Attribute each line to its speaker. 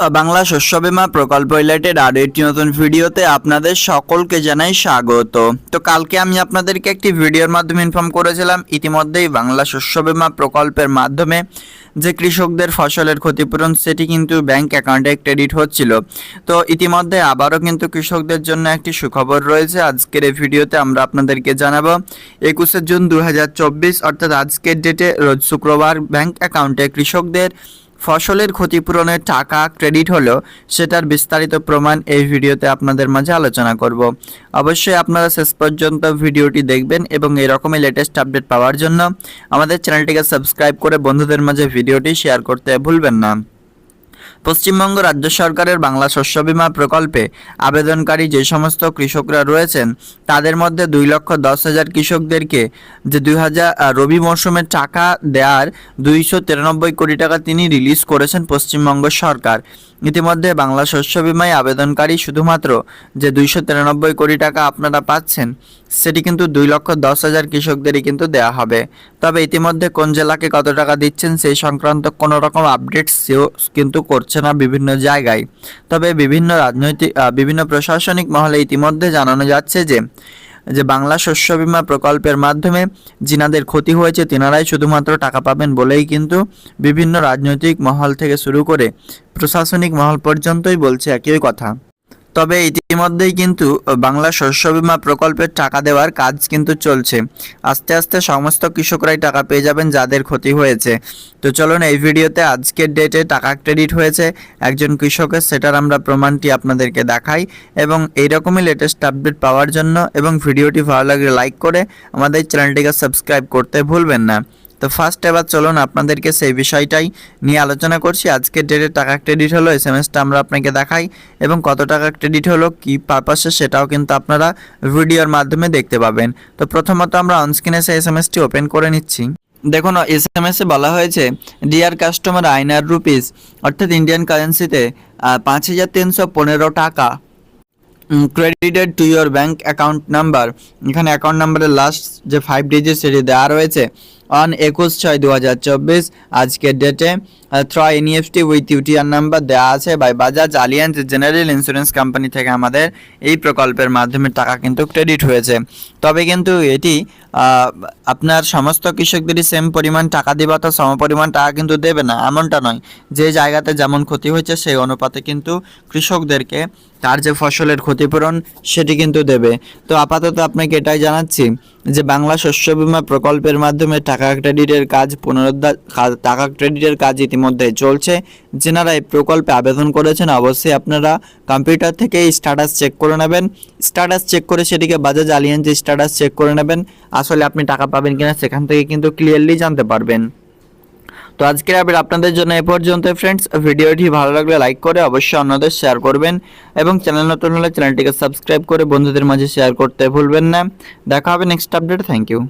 Speaker 1: বাংলা শস্য বীমা প্রকল্প রিলেটেড আরও একটি নতুন ভিডিওতে আপনাদের সকলকে জানাই স্বাগত। তো কালকে আমি আপনাদেরকে একটি ভিডিওর মাধ্যমে ইনফর্ম করেছিলাম, ইতিমধ্যেই বাংলা শস্য বীমা প্রকল্পের মাধ্যমে যে কৃষকদের ফসলের ক্ষতিপূরণ, সেটি কিন্তু ব্যাংক অ্যাকাউন্টে ক্রেডিট হচ্ছিল। তো ইতিমধ্যে আবারও কিন্তু কৃষকদের জন্য একটি সুখবর রয়েছে। আজকের এই ভিডিওতে আমরা আপনাদেরকে জানাব, একুশে জুন দু হাজার চব্বিশ, অর্থাৎ আজকের ডেটে রোজ শুক্রবার ব্যাংক অ্যাকাউন্টে কৃষকদের ফসলের ক্ষতিপূরণের টাকা ক্রেডিট হলো সেটার বিস্তারিত প্রমাণ এই ভিডিওতে আপনাদের মাঝে আলোচনা করব। অবশ্যই আপনারা শেষ পর্যন্ত ভিডিওটি দেখবেন এবং এরকমই লেটেস্ট আপডেট পাওয়ার জন্য আমাদের চ্যানেলটিকে সাবস্ক্রাইব করে বন্ধুদের মাঝে ভিডিওটি শেয়ার করতে ভুলবেন না। পশ্চিমবঙ্গ রাজ্য সরকারের বাংলা শস্য বীমা প্রকল্পে আবেদনকারী যে সমস্ত কৃষকরা রয়েছেন, তাদের মধ্যে দুই লক্ষ দশ হাজার কৃষকদেরকে যে দুই হাজার রবি মরশুমের টাকা দেওয়ার দুইশো তিরানব্বই কোটি টাকা তিনি রিলিজ করেছেন পশ্চিমবঙ্গ সরকার। ইতিমধ্যে বাংলা শস্য বিমায় আবেদনকারী শুধুমাত্র যে দুইশো তিরানব্বই কোটি টাকা আপনারা পাচ্ছেন, সেটি কিন্তু দুই লক্ষ দশ হাজার কৃষকদেরই কিন্তু দেওয়া হবে। তবে ইতিমধ্যে কোন জেলাকে কত টাকা দিচ্ছেন, সেই সংক্রান্ত কোনো রকম আপডেট সেও কিন্তু করছে না বিভিন্ন জায়গায়। তবে বিভিন্ন রাজনৈতিক বিভিন্ন প্রশাসনিক মহলে ইতিমধ্যে জানানো যাচ্ছে যে যে বাংলা শস্য বিমা প্রকল্পের মাধ্যমে যিনাদের ক্ষতি হয়েছে তেনারাই শুধুমাত্র টাকা পাবেন বলেই কিন্তু বিভিন্ন রাজনৈতিক মহল থেকে শুরু করে প্রশাসনিক মহল পর্যন্তই বলছে একই কথা। তবে ইতিমধ্যেই কিন্তু বাংলা শস্য বিমা প্রকল্পের টাকা দেওয়ার কাজ কিন্তু চলছে। আস্তে আস্তে সমস্ত কৃষকরাই টাকা পেয়ে যাবেন যাদের ক্ষতি হয়েছে। তো চলুন এই ভিডিওতে আজকের ডেটে টাকা ক্রেডিট হয়েছে, একজন কৃষকের সেটার আমরা প্রমাণটি আপনাদেরকে দেখাই এবং এইরকমই লেটেস্ট আপডেট পাওয়ার জন্য এবং ভিডিওটি ভালো লাগলে লাইক করে আমাদের চ্যানেলটিকে সাবস্ক্রাইব করতে ভুলবেন না। তো ফার্স্ট এবার চলুন আপনাদেরকে সেই বিষয়টাই নিয়ে আলোচনা করছি। আজকের ডেটে টাকা ক্রেডিট হলো এস এম এসটা আমরা আপনাকে দেখাই এবং কত টাকা ক্রেডিট হলো, কি পারপাসে সেটাও কিন্তু আপনারা ভিডিওর মাধ্যমে দেখতে পাবেন। তো প্রথমত আমরা অনস্ক্রিনে সেই এস এম এসটি ওপেন করে নিচ্ছি। দেখুন এস এম এসে বলা হয়েছে ডিয়ার কাস্টমার আইনার রুপিস অর্থাৎ ইন্ডিয়ান কারেন্সিতে পাঁচ হাজার তিনশো পনেরো টাকা credited to your bank account number এখানে অ্যাকাউন্ট নাম্বারের লাস্ট যে ফাইভ ডিজিট সেটি দেওয়া রয়েছে। অন একুশ ছয় দু হাজার চব্বিশ। আজকের ডেটে through NEFT with UTR number দেওয়া আছে by Bajaj Allianz general insurance company থেকে আমাদের এই প্রকল্পের মাধ্যমে টাকা কিন্তু ক্রেডিট হয়েছে। তবে কিন্তু এটি আপনার সমস্ত কৃষকদেরই সেম পরিমাণ টাকা দিবা তো সম পরিমাণ টাকা কিন্তু দেবে না, এমনটা নয়। যে জায়গাতে যেমন ক্ষতি হয়েছে সেই অনুপাতে কিন্তু কৃষকদেরকে তার যে ফসলের ক্ষতিপূরণ সেটি কিন্তু দেবে। তো আপাতত আপনাকে এটাই জানাচ্ছি যে বাংলা শস্য বীমা প্রকল্পের মাধ্যমে টাকা ক্রেডিটের কাজ পুনরুদ্ধার টাকা ক্রেডিটের কাজ ইতিমধ্যে চলছে। যেনারা এই প্রকল্পে আবেদন করেছেন, অবশ্যই আপনারা কম্পিউটার থেকে স্ট্যাটাস চেক করে নেবেন। স্ট্যাটাস চেক করে সেটিকে বাজাজ আলিয়ান্স স্ট্যাটাস চেক করে নেবেন। আসলে আপনি টাকা পাবেন কিনা সেখান থেকে কিন্তু ক্লিয়ারলি জানতে পারবেন। তো আজকের আপডেট আপনাদের জন্য এ পর্যন্ত ফ্রেন্ডস। ভিডিওটি ভালো লাগলে লাইক করে অবশ্যই অন্যদের শেয়ার করবেন এবং চ্যানেল নতুন হলে চ্যানেলটিকে সাবস্ক্রাইব করে বন্ধুদের মাঝে শেয়ার করতে ভুলবেন না। দেখা হবে নেক্সট আপডেট। Thank you.